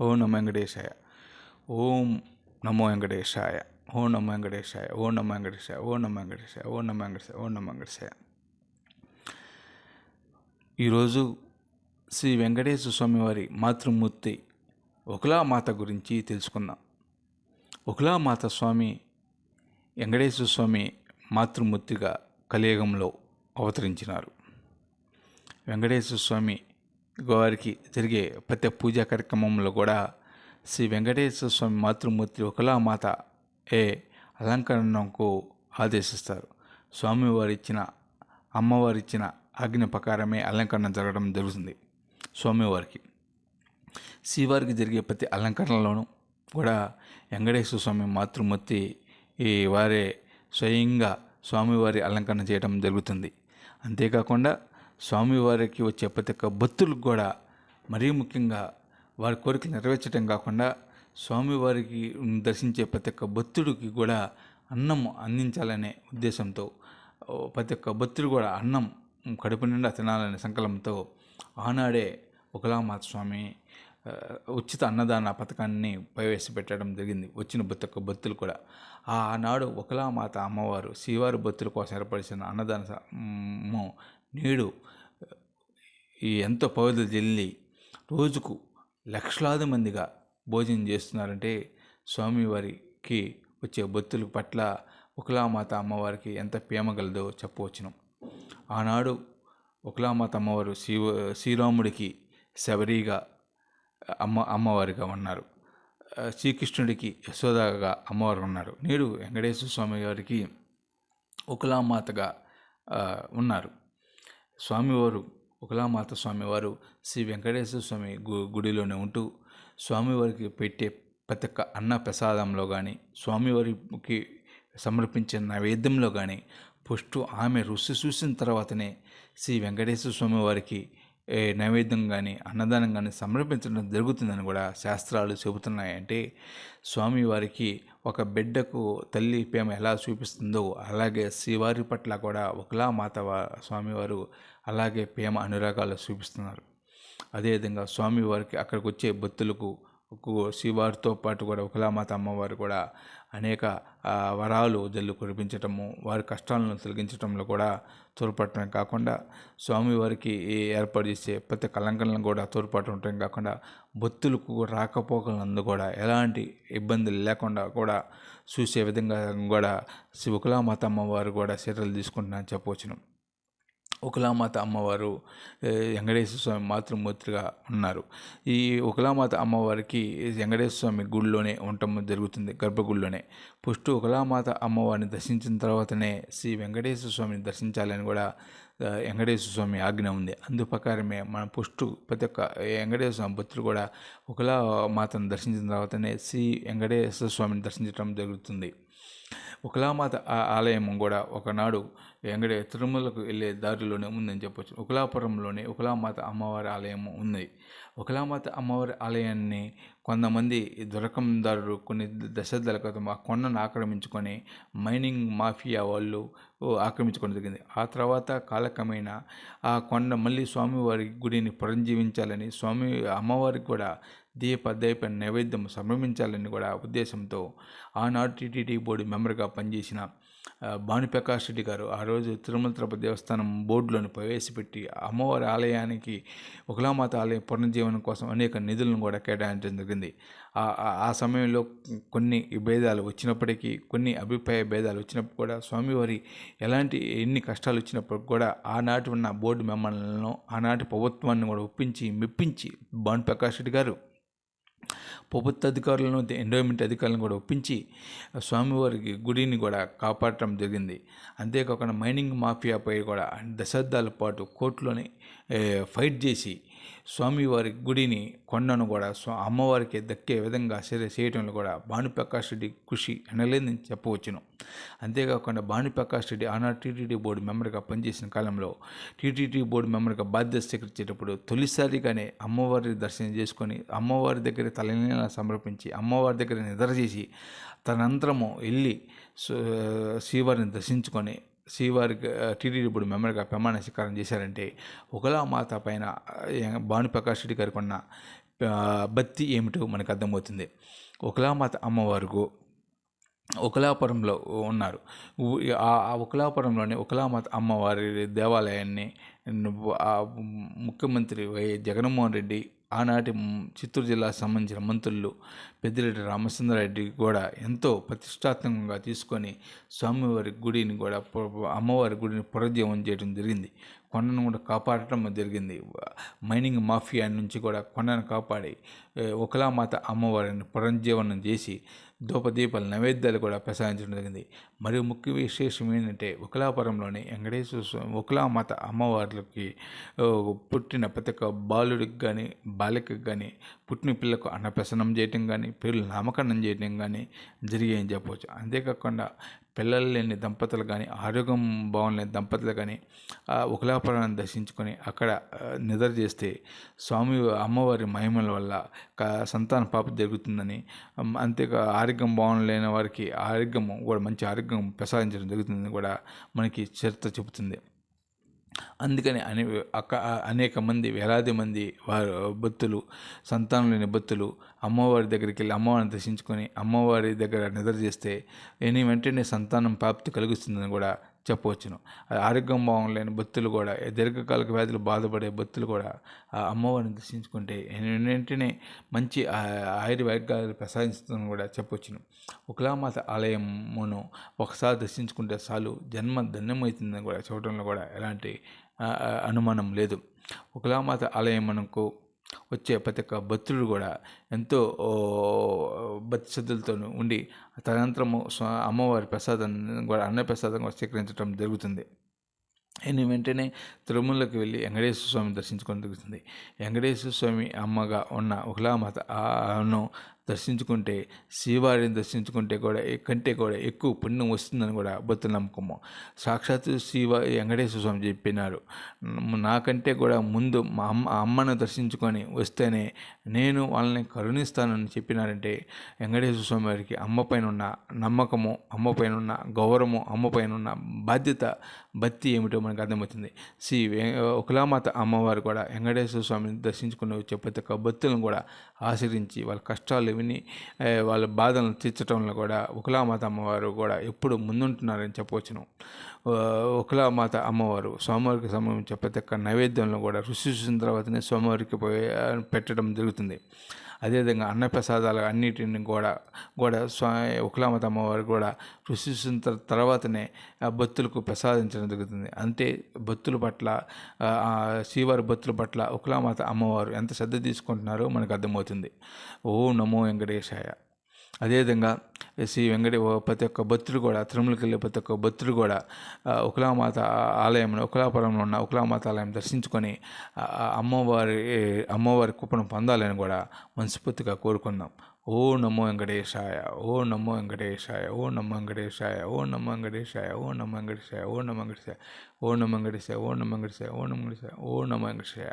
ఓం నమో వెంకటేశాయ. ఓం నమో వెంకటేశాయ. ఓం నమో వెంకటేశాయ. ఓం నమో వెంకటేశాయ. ఓం నమో వెంకటేశాయ. ఓం నమో వెంకటేశాయ. ఓం నమో వెంకటేశాయ. ఈరోజు శ్రీ వెంకటేశ్వర స్వామి వారి మాతృమూర్తి మాత గురించి తెలుసుకుందాం. ఒకలామాత స్వామి వెంకటేశ్వర స్వామి మాతృమూర్తిగా కలియుగంలో అవతరించినారు. వెంకటేశ్వర స్వామి వారికి జరిగే ప్రతి పూజా కార్యక్రమంలో కూడా శ్రీ వెంకటేశ్వర స్వామి మాతృమూర్తి ఒకలామాత ఏ అలంకరణకు ఆదేశిస్తారు. స్వామివారు ఇచ్చిన అమ్మవారు ఇచ్చిన ఆజ్ఞ ప్రకారమే అలంకరణ జరగడం జరుగుతుంది స్వామివారికి. శ్రీవారికి జరిగే ప్రతి అలంకరణలోనూ కూడా వెంకటేశ్వర స్వామి మాతృమూర్తి ఈ వారే స్వయంగా స్వామివారి అలంకరణ చేయడం జరుగుతుంది. అంతేకాకుండా స్వామివారికి వచ్చే ప్రతి ఒక్క భక్తులకు కూడా మరీ ముఖ్యంగా వారి కోరికలు నెరవేర్చడం కాకుండా స్వామివారికి దర్శించే ప్రతి ఒక్క భక్తుడికి కూడా అన్నం అందించాలనే ఉద్దేశంతో ప్రతి ఒక్క భక్తుడు కూడా అన్నం కడుపు నిండా తినాలనే సంకల్పంతో ఆనాడే ఒకలామాత స్వామి ఉచిత అన్నదాన పథకాన్ని ప్రవేశపెట్టడం జరిగింది. వచ్చిన ప్రతి ఒక్క భక్తులు కూడా ఆ ఆనాడు ఒకలామాత అమ్మవారు శ్రీవారి భక్తుల కోసం ఏర్పరిచిన అన్నదాన స- ము నేడు ఈ ఎంతో పవిత్ర చెల్లి రోజుకు లక్షలాది మందిగా భోజనం చేస్తున్నారంటే స్వామివారికి వచ్చే భక్తుల పట్ల ఒకలామాత అమ్మవారికి ఎంత ప్రేమ గలదో చెప్పవచ్చును. ఆనాడు ఒకలామాత అమ్మవారు శ్రీ శ్రీరాముడికి శబరిగా అమ్మ అమ్మవారిగా ఉన్నారు. శ్రీకృష్ణుడికి యశోదగా అమ్మవారు ఉన్నారు. నేడు వెంకటేశ్వర స్వామి గారికి ఒకలామాతగా ఉన్నారు. స్వామివారు ఒకలామాత స్వామివారు శ్రీ వెంకటేశ్వర స్వామి గు గుడిలోనే ఉంటూ స్వామివారికి పెట్టే ప్రతి ఒక్క అన్న ప్రసాదంలో కానీ స్వామివారికి సమర్పించిన నైవేద్యంలో కానీ ఫస్ట్ ఆమె రుచి చూసిన తర్వాతనే శ్రీ వెంకటేశ్వర స్వామి వారికి నైవేద్యం కానీ అన్నదానం కానీ సమర్పించడం జరుగుతుందని కూడా శాస్త్రాలు చెబుతున్నాయి అంటే స్వామివారికి ఒక బిడ్డకు తల్లి ప్రేమ ఎలా చూపిస్తుందో అలాగే శ్రీవారి పట్ల కూడా ఒకలా మాత స్వామివారు అలాగే ప్రేమ అనురాగాలు చూపిస్తున్నారు. అదేవిధంగా స్వామివారికి అక్కడికి వచ్చే భక్తులకు శ్రీవారితో పాటు కూడా ఒకలామాత అమ్మవారు కూడా అనేక వరాలు జల్లు కురిపించటము వారి కష్టాలను తొలగించడంలో కూడా తోడ్పడటమే కాకుండా స్వామివారికి ఏర్పాటు చేసే ప్రతి కలంకలను కూడా తోడ్పాటు ఉండటం కాకుండా భక్తులకు రాకపోకలందు కూడా ఎలాంటి ఇబ్బందులు లేకుండా కూడా చూసే విధంగా కూడా శివకులామాతమ్మ వారు కూడా చర్యలు తీసుకుంటున్నారని చెప్పవచ్చును. ఒకలామాత అమ్మవారు వెంకటేశ్వర స్వామి మాతృమూర్తిగా ఉన్నారు. ఈ ఒకలామాత అమ్మవారికి వెంకటేశ్వర స్వామి గుడిలోనే ఉండటం జరుగుతుంది గర్భగుడిలోనే. ఫస్ట్ ఒకలామాత అమ్మవారిని దర్శించిన తర్వాతనే శ్రీ వెంకటేశ్వర స్వామిని దర్శించాలని కూడా వెంకటేశ్వర స్వామి ఆజ్ఞ ఉంది. అందు ప్రకారమే మన పుష్టు ప్రతి ఒక్క వెంకటేశ్వర స్వామి భక్తులు కూడా ఒకలా మాతను దర్శించిన తర్వాతనే శ్రీ వెంకటేశ్వర స్వామిని దర్శించడం జరుగుతుంది. ఉకలామాత ఆలయం కూడా ఒకనాడు వెంకటే తిరుమలకు వెళ్ళే దారిలోనే ఉందని చెప్పొచ్చు. ఉకలాపురంలోనే ఉకలామాత అమ్మవారి ఆలయం ఉంది. ఒకలామాత అమ్మవారి ఆలయాన్ని కొంతమంది దొరకందారులు కొన్ని దశాబ్దాల క్రితం ఆ కొండను ఆక్రమించుకొని మైనింగ్ మాఫియా వాళ్ళు ఓ, ఆక్రమించుకోవడం జరిగింది. ఆ తర్వాత కాలక్రమేణా ఆ కొండ మళ్ళీ స్వామివారి గుడిని పురంజీవించాలని స్వామి అమ్మవారికి కూడా దీప దీప నైవేద్యం సంభ్రమించాలని కూడా ఉద్దేశంతో ఆనాడు టీటీడీ బోర్డు మెంబర్గా పనిచేసిన భానుప్రకాష్ రెడ్డి గారు ఆ రోజు తిరుమల తిరుపతి దేవస్థానం బోర్డులోని ప్రవేశపెట్టి అమ్మవారి ఆలయానికి ఒకలామాత ఆలయం పునర్జీవనం కోసం అనేక నిధులను కూడా కేటాయించడం జరిగింది. ఆ- ఆ- ఆ సమయంలో కొన్ని భేదాలు వచ్చినప్పటికీ కొన్ని అభిప్రాయ భేదాలు వచ్చినప్పుడు కూడా స్వామివారి ఎలాంటి ఎన్ని కష్టాలు వచ్చినప్పుడు కూడా ఆనాటి ఉన్న బోర్డు మెంబర్లను ఆనాటి ప్రభుత్వాన్ని కూడా ఒప్పించి మెప్పించి భానుప్రకాష్ రెడ్డి గారు ప్రభుత్వ అధికారులను ఎండోమెంట్ అధికారులను కూడా ఒప్పించి స్వామివారికి గుడిని కూడా కాపాడటం జరిగింది. అంతేకాకుండా మైనింగ్ మాఫియాపై కూడా దశాబ్దాల పాటు కోర్టులోనే ఫైట్ చేసి స్వామివారి గుడిని కొండను కూడా స్వా అమ్మవారికి దక్కే విధంగా సరే చేయటంలో కూడా భానుప్రకాష్ రెడ్డి కృషి అనలేదని చెప్పవచ్చును. అంతేకాకుండా భానుప్రకాష్ రెడ్డి ఆనాడు టీటీడీ బోర్డు మెంబర్గా పనిచేసిన కాలంలో టీటీడీ బోర్డు మెంబర్గా బాధ్యత స్వీకరించేటప్పుడు తొలిసారిగానే అమ్మవారి దర్శనం చేసుకొని అమ్మవారి దగ్గర తలనీలా సమర్పించి అమ్మవారి దగ్గర నిద్ర చేసి తనంతరము వెళ్ళి శ్రీవారిని దర్శించుకొని శ్రీవారికి టీటీడీ ఇప్పుడు మెమరీగా ప్రమాణ స్వీకారం చేశారంటే ఒకలా మాత పైన భానుప్రకాష్ రెడ్డి గారికి ఉన్న ఆ, భక్తి ఏమిటో మనకు అర్థమవుతుంది. ఒకలామాత అమ్మవారు ఒకలాపురంలో ఉన్నారు. ఆ ఆ ఒకలాపురంలోని ఒకలామాత అమ్మవారి దేవాలయాన్ని ముఖ్యమంత్రి వై జగన్మోహన్ రెడ్డి ఆనాటి చిత్తూరు జిల్లాకు సంబంధించిన మంత్రులు పెద్దిరెడ్డి రామచంద్రారెడ్డి కూడా ఎంతో ప్రతిష్టాత్మకంగా తీసుకొని స్వామివారి గుడిని కూడా అమ్మవారి గుడిని పునరుజ్జీవం చేయడం జరిగింది. కొండను కూడా కాపాడటం జరిగింది. మైనింగ్ మాఫియా నుంచి కూడా కొండను కాపాడి ఒకలామాత అమ్మవారిని పునరుజ్జీవనం చేసి ధూపదీపాల నైవేద్యాలు కూడా ప్రసాదించడం జరిగింది. మరియు ముఖ్య విశేషం ఏంటంటే ఒకలాపురంలోని వెంకటేశ్వర స్వామి ఒకలామాత అమ్మవార్లకి పుట్టిన ప్రతి ఒక్క బాలుడికి కానీ బాలికకు కానీ పుట్టిన పిల్లకు అన్నప్రసనం చేయటం కానీ పిల్లలు నామకరణం చేయటం కానీ జరిగాయని చెప్పవచ్చు. అంతేకాకుండా పిల్లలు లేని దంపతులు కానీ ఆరోగ్యం బాగులేని దంపతులు కానీ ఆ ఒకలాపురాన్ని దర్శించుకొని అక్కడ నిద్ర చేస్తే స్వామి అమ్మవారి మహిమల వల్ల సంతాన పాప జరుగుతుందని అంతేకా ఆరోగ్యం బాగులేని వారికి ఆరోగ్యం కూడా మంచి ఆరోగ్యం ప్రసాదించడం జరుగుతుందని కూడా మనకి చరిత్ర చెబుతుంది. అందుకని అనే అక్క అనేక మంది వేలాది మంది వారు భక్తులు సంతానం లేని భక్తులు అమ్మవారి దగ్గరికి వెళ్ళి అమ్మవారిని దర్శించుకొని అమ్మవారి దగ్గర నిద్ర చేస్తే ఎని వెంటనే సంతానం ప్రాప్తి కలుగుతుందని కూడా చెప్పవచ్చును. ఆరోగ్యం బాగులేని భక్తులు కూడా దీర్ఘకాలిక వ్యాధులు బాధపడే భక్తులు కూడా ఆ అమ్మవారిని దర్శించుకుంటే ఎని వెంటనే మంచి ఆయుర్వేగాలు ప్రసాదిస్తుందని కూడా చెప్పవచ్చును. ఒకలామాత ఆలయమును ఒకసారి దర్శించుకుంటే చాలు జన్మ ధన్యమవుతుందని కూడా చెప్పడంలో కూడా ఎలాంటి అనుమానం లేదు. ఒకలామాత ఆలయం మనకు వచ్చే ప్రతి ఒక్క భక్తుడు కూడా ఎంతో భక్తి శ్రద్ధలతో ఉండి తదనంతరము అమ్మవారి ప్రసాదాన్ని కూడా అన్న ప్రసాదం కూడా స్వీకరించడం జరుగుతుంది. నేను వెంటనే తిరుమలకి వెళ్ళి వెంకటేశ్వర స్వామిని దర్శించుకోవడం జరుగుతుంది. వెంకటేశ్వర స్వామి అమ్మగా ఉన్న ఒకలామాత ఆను దర్శించుకుంటే శ్రీవారిని దర్శించుకుంటే కూడా కంటే కూడా ఎక్కువ పుణ్యం వస్తుందని కూడా భక్తుల నమ్మకము. సాక్షాత్తు శ్రీవ వెంకటేశ్వర స్వామి చెప్పినారు. నాకంటే కూడా ముందు మా అమ్మ అమ్మను దర్శించుకొని వస్తేనే నేను వాళ్ళని కరుణిస్తానని చెప్పినారంటే వెంకటేశ్వర స్వామి వారికి అమ్మ పైన ఉన్న నమ్మకము అమ్మ పైన ఉన్న గౌరవము అమ్మ పైన ఉన్న బాధ్యత భక్తి ఏమిటో మనకు అర్థమవుతుంది. శ్రీ ఒకలామాత అమ్మవారు కూడా వెంకటేశ్వర స్వామిని దర్శించుకుని వచ్చే ప్రతి ఒక్క భక్తులను కూడా ఆశ్రయించి వాళ్ళ కష్టాలు విని వాళ్ళ బాధలను తీర్చడంలో కూడా ఒకలామాత అమ్మవారు కూడా ఎప్పుడు ముందుంటున్నారని చెప్పవచ్చును. ఆ, ఒకలామాత అమ్మవారు స్వామివారికి సంబంధించిన ప్రతి ఒక్క నైవేద్యంలో కూడా రుచి చూసిన తర్వాతనే స్వామివారికి పోయి పెట్టడం జరుగుతుంది. అదేవిధంగా అన్నప్రసాదాలు అన్నిటిని కూడా కూడా స్వా ఒకలామత అమ్మవారు కూడా రుచి చూసిన తర్వాతనే భక్తులకు ప్రసాదించడం జరుగుతుంది. అంటే భక్తుల పట్ల శ్రీవారి భక్తుల పట్ల ఒకలామాత అమ్మవారు ఎంత శ్రద్ధ తీసుకుంటున్నారో మనకు అర్థమవుతుంది. ఓ నమో వెంకటేశాయ. అదేవిధంగా శ్రీ వెంకట ప్రతి ఒక్క భక్తుడు కూడా తిరుమలకి వెళ్ళే ప్రతి ఒక్క భక్తుడు కూడా ఆ, ఒకలామాత ఆలయం ఒకలాపురంలో ఉన్న ఒకలామాత ఆలయం దర్శించుకొని ఆ ఆ అమ్మవారి అమ్మవారి కృపను పొందాలని కూడా మనస్ఫూర్తిగా కోరుకుందాం ఓ నమో వెంకటేశాయ ఓ నమో వెంకటేశాయ ఓ నమో వెంకటేశాయ ఓ నమో వెంకటేశాయ ఓ నమో వెంకటేశాయ ఓ నమో వెంకటేశాయ ఓ నమో వెంకటేశాయ ఓ నమో వెంకటేశాయ ఓ నమో వెంకటేశాయ ఓ నమో వెంకటేశాయ